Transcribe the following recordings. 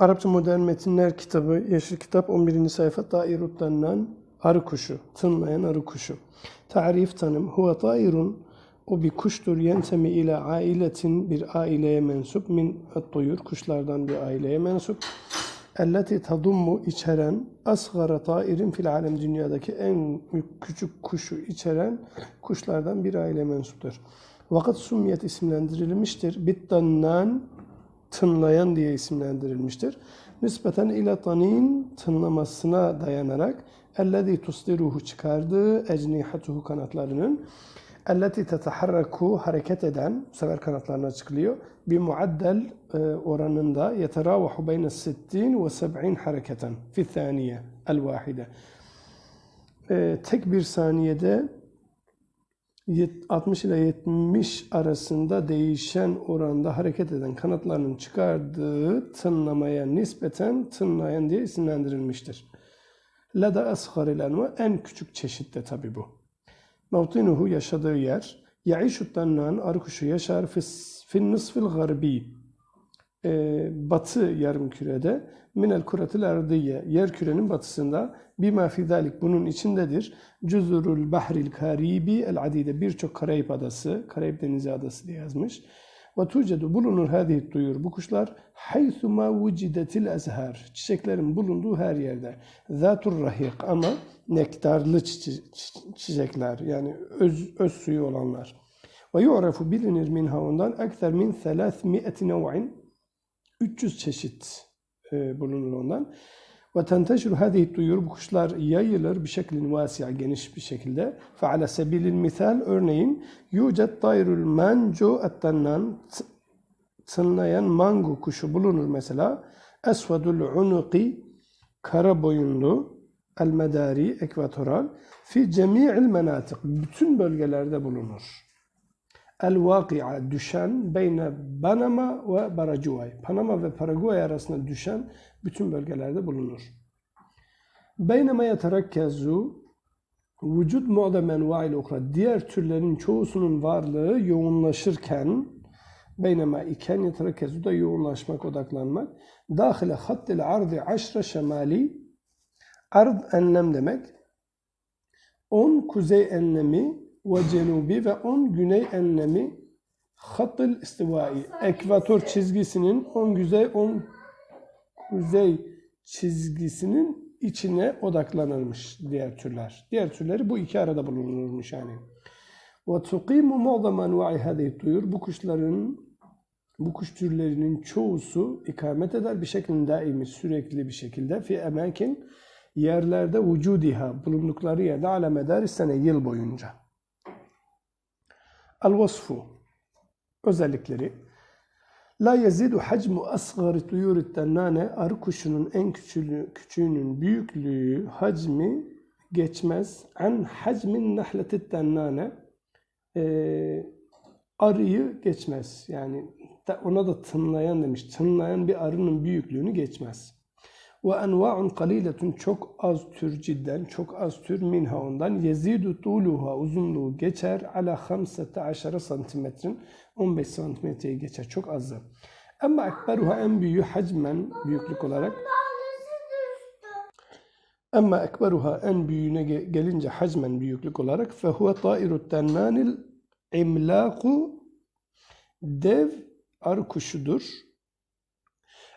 Arapça Modern Metinler kitabı, Yeşil Kitap 11. sayfa Tairut denilen arı kuşu, tınlayan arı kuşu. Tarif tanım, huve tairun, o bir kuştur, yentemi ile ailetin, bir aileye mensup, min et-tuyur, kuşlardan bir aileye mensup. Elleti tadummu içeren, asgara tairin fil alem, dünyadaki en küçük kuşu içeren kuşlardan bir aile mensuptur. Vakat sumiyet isimlendirilmiştir. Bittannan, tınlayan diye isimlendirilmiştir. Nispeten ile tanin tınlamasına dayanarak ellezî tusdiruhu çıkardığı ecnihatuhu kanatlarının elleti teteharraku hareket eden bu sefer kanatlarına çıkılıyor. Bir muaddel e, oranında yeteravahu beyne 60 ve 70 hareketen fi thaniye el vahide. E, tek bir saniyede 60 ile 70 arasında değişen oranda hareket eden kanatlarının çıkardığı tınlamaya nispeten tınlayan diye isimlendirilmiştir. Lada asgaril enva en küçük çeşitte tabi bu. Mevtinuhu yaşadığı yer. Yaişu tannan arı kuşu yaşar fin nısfil garbi. Ee, batı yarımkürede minel kuretil ardiye yer kürenin batısında bima fi zalik bunun içindedir. Cüzurul bahril karibi el adide birçok Karayip adası, Karayip denizi adası diye yazmış. Ve tucedu bulunur hadihi duyur bu kuşlar haythuma vucidetil ezhar çiçeklerin bulunduğu her yerde. Zatur rahik ama nektarlı çiçekler yani öz, öz suyu olanlar. Ve yu'rafu bilinir minha ondan ekser min 300 nev'in 300 çeşit e, bulunur ondan. Ve tenteşru hadihi duyur bu kuşlar yayılır bir şekilde vasiya geniş bir şekilde. Fe ala sebilil misal örneğin yucet tayrul manco ettennan tınlayan mango kuşu bulunur mesela. Esvedul unuqi kara boyunlu el medari ekvatoral fi cemi'il menatik bütün bölgelerde bulunur. El vakia düşen beyne Panama ve Paraguay. Panama ve Paraguay arasında düşen bütün bölgelerde bulunur. Beynema yeterekkezu vücut mu'dem enva'il ukra diğer türlerin çoğusunun varlığı yoğunlaşırken beynema iken yeterekkezu da yoğunlaşmak, odaklanmak. Dahile hattil ardı aşra şemali ard enlem demek. 10 kuzey enlemi ve cenubi ve 10 güney enlemi hatıl istivai ekvator çizgisinin 10 güzey 10 kuzey çizgisinin içine odaklanırmış diğer türler. Diğer türleri bu iki arada bulunurmuş yani. Ve tuqimu mu'zam enva'i hadihi tuyur. Bu kuşların bu kuş türlerinin çoğusu ikamet eder bir şekilde daimi sürekli bir şekilde fi emakin yerlerde vücudiha bulundukları yerde ala medar sene yıl boyunca. El vasfu özellikleri La yezidu hacmu asgari tuyuri tennane arı kuşunun en küçüğü, küçüğünün büyüklüğü, hacmi geçmez. An hacmin nahleti tennane arıyı geçmez. Yani ona da tınlayan demiş. Tınlayan bir arının büyüklüğünü geçmez. Ve enva'un kaliletun çok az tür cidden, çok az tür minha ondan. Yezidu tuluha uzunluğu geçer ala 15 santimetrin 15 santimetreyi geçer. Çok azı. Ama ekberuha en büyüğü hacmen büyüklük olarak. Ama ekberuha en büyüğüne gelince hacmen büyüklük olarak fehuve tairut tennanil imlaku dev arı kuşudur.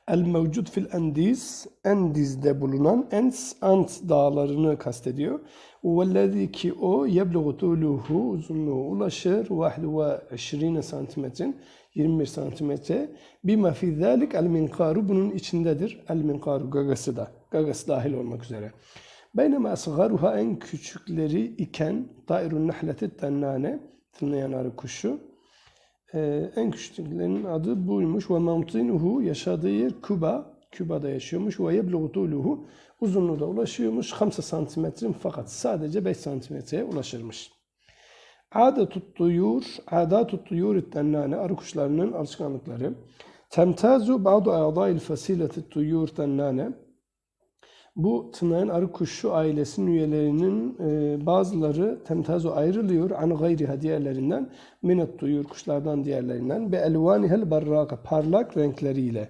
El mevcud fil Endiz, Endiz'de bulunan Ens, Ant dağlarını kastediyor. Vellezî ki o yebluğu tuluhu uzunluğu ulaşır 21 santimetrin 21 santimetre. Bima fi zâlik el minkaru bunun içindedir. El minkaru gagası da. Gagası dahil olmak üzere. Beynema asgaruha en küçükleri iken tairun nahleti tennane tınlayan arı kuşu ee, en küçüklerinin adı buymuş. Ve mevtinuhu yaşadığı yer Küba. Küba'da yaşıyormuş. Ve yebluğu tuluhu uzunluğu da ulaşıyormuş. 5 santimetrin fakat sadece 5 santimetreye ulaşırmış. Adatut tuyur, adatut tuyur tennane arı kuşlarının alışkanlıkları. Temtazu ba'du a'dail fasileti tuyur tennane bu tırnağın arı kuşu ailesinin üyelerinin e, bazıları temtazu ayrılıyor an gayriha diğerlerinden minet duyuyor kuşlardan diğerlerinden be elvanihel barraka parlak renkleriyle.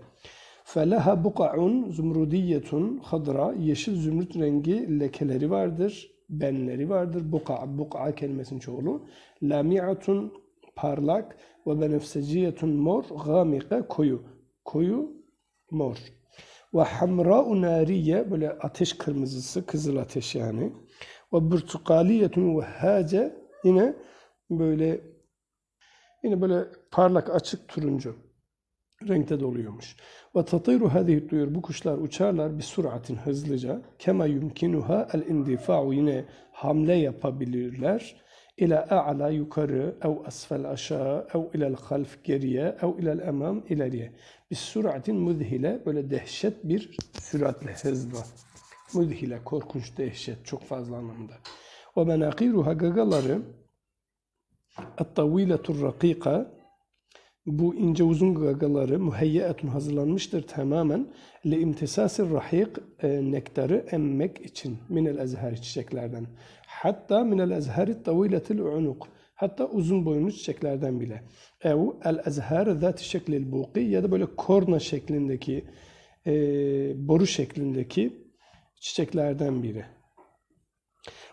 Feleha buka'un zumrudiyetun hadra yeşil zümrüt rengi lekeleri vardır, benleri vardır. Buka, buka kelimesinin çoğulu. Lami'atun parlak ve benefseciyetun mor, gamika koyu. Koyu mor. Ve hamra'u nariye böyle ateş kırmızısı, kızıl ateş yani. Ve burtukaliyetun vehhace yine böyle yine böyle parlak açık turuncu renkte doluyormuş. Ve tatiru hadihi duyur bu kuşlar uçarlar bir suratin hızlıca. Kema yumkinuha el indifa'u yine hamle yapabilirler. İla a'la yukarı, ev asfel aşağı, ev ilel half geriye, ev ilel emam ileriye. Bir suratin müzhile böyle dehşet bir süratle hızla. Müzhile korkunç dehşet çok fazla anlamda. Ve menakiruha gagaları et-taviletur rakika bu ince uzun gagaları muheyyetun hazırlanmıştır tamamen li imtisasir rahik e, nektarı emmek için minel ezheri çiçeklerden. Hatta minel ezheri taviletil unuk. Hatta uzun boyunlu çiçeklerden bile. Ev el ezher zati şeklil buqi ya da böyle korna şeklindeki e, boru şeklindeki çiçeklerden biri.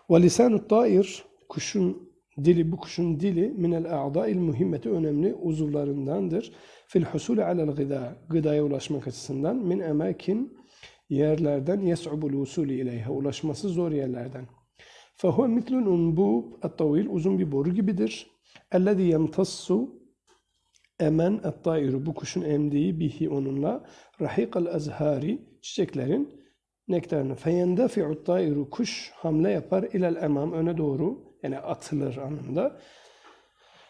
Ve lisanu tair kuşun Dili bu kuşun dili minel a'da'il muhimmeti önemli uzuvlarındandır. Fil husulü alel gıda, gıdaya ulaşmak açısından min emakin yerlerden yes'ubul usulü ileyha, ulaşması zor yerlerden. Fehuve mitlun unbub et-tavil, uzun bir boru gibidir. Ellezî yemtassu emen et-tairu, bu kuşun emdiği bihi onunla rahikal azhari, çiçeklerin nektarını. Feyendefi'ut tairu, kuş hamle yapar ilel emam, öne doğru yani atılır anlamında.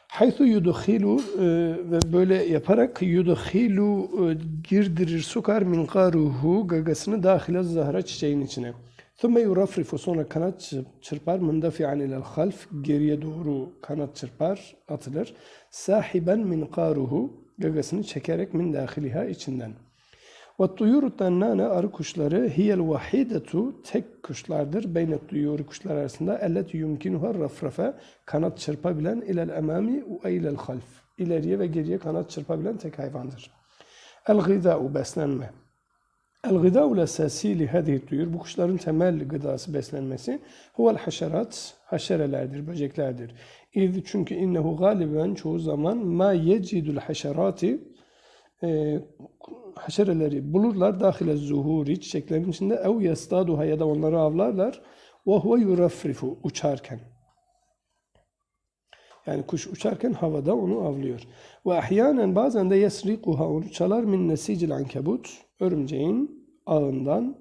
Haythu yudhilu e, ve böyle yaparak yudhilu e, girdirir sokar min karuhu gagasını dahile zahra çiçeğin içine. Thumme yurafrifu sonra kanat çırpar mundafi'an ilel half geriye doğru kanat çırpar atılır. Sahiben min karuhu gagasını çekerek min dahiliha içinden. Ve tuyuru tannane arı kuşları hiyel vahidetu tek kuşlardır. Beyne tuyuru kuşlar arasında ellet yumkinuha rafrafe kanat çırpabilen ilel emami ve ilel half. İleriye ve geriye kanat çırpabilen tek hayvandır. El gıda'u beslenme. El gıda'u lesasi li hadihi tuyur. Bu kuşların temel gıdası beslenmesi huvel haşerat. Haşerelerdir, böceklerdir. İz çünkü innehu galiben çoğu zaman ma yecidul haşerati e, haşereleri bulurlar dahile zuhuri çiçeklerin içinde ev yastaduha ya da onları avlarlar ve huve yurafrifu uçarken. Yani kuş uçarken havada onu avlıyor. Ve ahyanen bazen de yesrikuha onu çalar min nesicil ankebut örümceğin ağından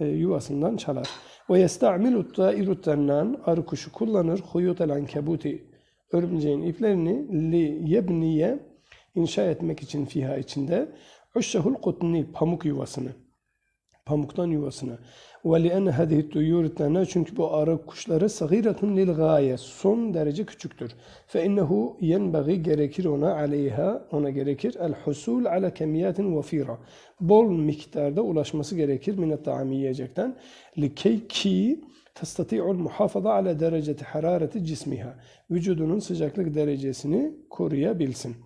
e, yuvasından çalar. Ve yesta'milu ta'iru tennan arı kuşu kullanır huyutel ankebuti örümceğin iplerini li yebniye inşa etmek için fiha içinde Uşşehul kutni pamuk yuvasını. Pamuktan yuvasını. Ve li'enne hadihi tuyur çünkü bu arı kuşları sagiratun lil gaye son derece küçüktür. Fe innehu yenbagi gerekir ona aleyha ona gerekir el husul ala kemiyatin vafira. Bol miktarda ulaşması gerekir minet ta'ami yiyecekten. Likey ki tastati'ul muhafaza ala dereceti harareti cismiha. Vücudunun sıcaklık derecesini koruyabilsin.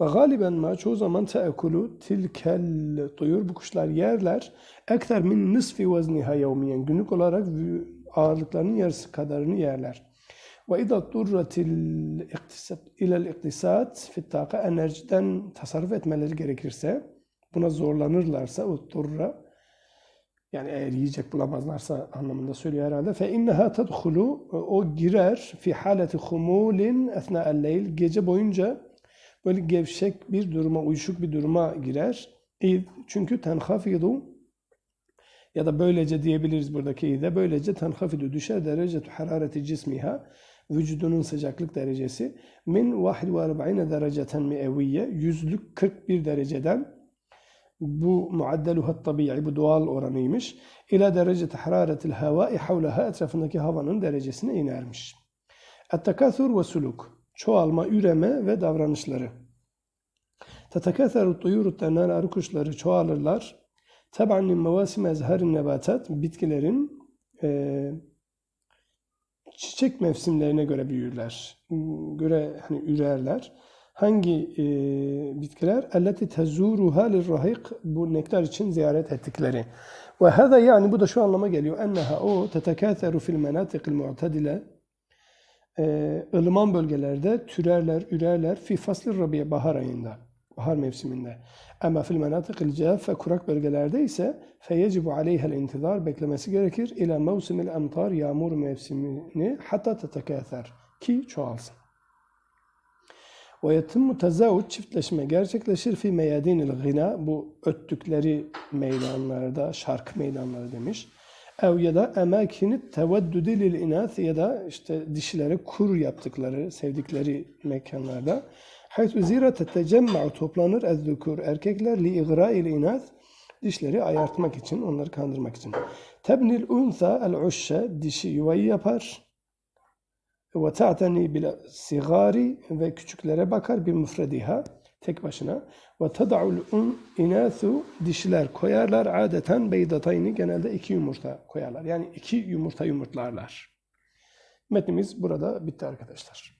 Ve galiben ma çoğu zaman teekulu tilkel tuyur bu kuşlar yerler. Ekter min nisfi vezniha yevmiyen günlük olarak ağırlıklarının yarısı kadarını yerler. Ve idâ durratil ilel iktisat fittâka enerjiden tasarruf etmeleri gerekirse buna zorlanırlarsa o durra yani eğer yiyecek bulamazlarsa anlamında söylüyor herhalde. Fe inneha tedhulu o girer fi haleti humulin esna el gece boyunca böyle gevşek bir duruma, uyuşuk bir duruma girer. Çünkü tenhafidu ya da böylece diyebiliriz buradaki ide böylece tenhafidu düşer derece harareti cismiha vücudunun sıcaklık derecesi min 41 dereceten mi'eviyye yüzlük 41 dereceden bu muaddeluha tabi'i bu doğal oranıymış. İla dereceti hararetil havai havlaha etrafındaki havanın derecesine inermiş. Et-tekathur ve suluk çoğalma, üreme ve davranışları. Tetekâtheru tuyuru tennâl arı kuşları çoğalırlar. Taban min mevasim ezherin nebatat bitkilerin e, çiçek mevsimlerine göre büyürler. Göre hani ürerler. Hangi e, bitkiler? Elleti tezuruha lirrahik bu nektar için ziyaret ettikleri. Ve hada yani bu da şu anlama geliyor. Enneha o tetekâtheru fil menatikil mu'tedile e, ılıman bölgelerde türerler, ürerler fi faslı rabiye bahar ayında, bahar mevsiminde. Ama fil menatikil caffe kurak bölgelerde ise feyecibu aleyhel intizar beklemesi gerekir ila mevsimil emtar yağmur mevsimini hatta tetekâther ki çoğalsın. Ve yetimmu tezavvut çiftleşme gerçekleşir fi meyadinil gına bu öttükleri meydanlarda şarkı meydanları demiş. Ev ya da emakini teveddüdi lil inath ya da işte dişilere kur yaptıkları sevdikleri mekanlarda. Haythu zira tetecemma'u toplanır ezzukur erkekler li igra'il inath dişleri ayartmak için onları kandırmak için. Tebnil unsa el uşşe dişi yuvayı yapar ve ta'teni bil sigari ve küçüklere bakar bir müfrediha tek başına ve tad'ul un inasu dişiler koyarlar adeten beydatayni genelde iki yumurta koyarlar. Yani iki yumurta yumurtlarlar. Metnimiz burada bitti arkadaşlar.